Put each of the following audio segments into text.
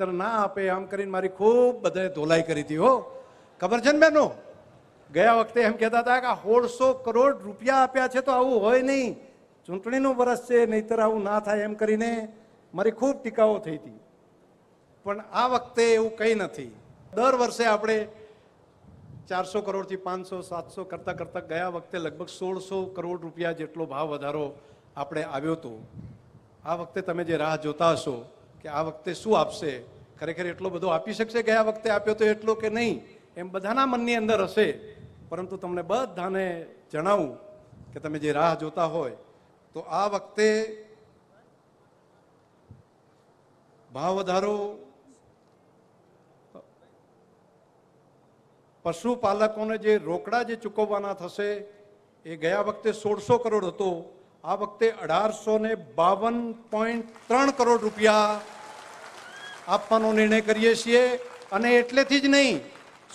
ના આપે, આમ કરીને મારી ખૂબ બધાએ ધોલાઈ કરી હતી, હો. ખબર છે ને બેનો ગયા વખતે એમ કહેતા હતા કે સોળસો કરોડ રૂપિયા આપ્યા છે તો આવું હોય નહીં. ચૂંટણીનું વરસ છે, નહીતર આવું ના થાય એમ કરીને મારી ખૂબ ટીકાઓ થઈ હતી. પણ આ વખતે એવું કંઈ નથી. દર વર્ષે આપણે ચારસો કરોડથી પાંચસો, સાતસો કરતાં કરતાં ગયા વખતે લગભગ સોળસો કરોડ રૂપિયા જેટલો ભાવ વધારો આપણે આવ્યો હતો. આ વખતે તમે જે રાહ જોતા હશો કે આ વખતે શું આપશે? ખરેખર એટલો બધો આપી શકશે ગયા વખતે આપ્યો તો એટલો કે નહીં? એમ બધાના મનની અંદર હશે. પરંતુ તમને બધાને જણાવું કે તમે જે રાહ જોતા હોય, તો આ વખતે ભાવ વધારો પશુપાલકોને જે રોકડા જે ચૂકવવાના થશે, એ ગયા વખતે સોળસો કરોડ હતો. આ વખતે અઢારસો ને બાવન પોઈન્ટ ત્રણ કરોડ રૂપિયા આપવાનો નિર્ણય કરીએ છીએ. અને એટલેથી જ નહીં,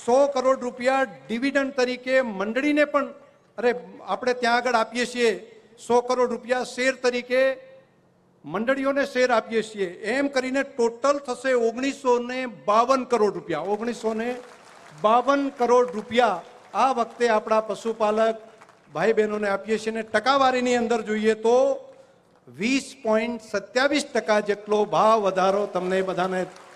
સો કરોડ રૂપિયા ડિવિડન્ડ તરીકે મંડળીને પણ, અરે, આપણે ત્યાં આગળ આપીએ છીએ. સો કરોડ રૂપિયા શેર તરીકે મંડળીઓને શેર આપીએ છીએ. એમ કરીને ટોટલ થશે ઓગણીસો ને બાવન કરોડ રૂપિયા. ઓગણીસો ને બાવન કરોડ રૂપિયા આ વખતે આપણા પશુપાલક ભાઈ બહેનોને આપીએ છીએ અને ટકાવારીની અંદર જોઈએ તો વીસ પોઈન્ટ સત્યાવીસ ટકા જેટલો ભાવ વધારો તમને બધાને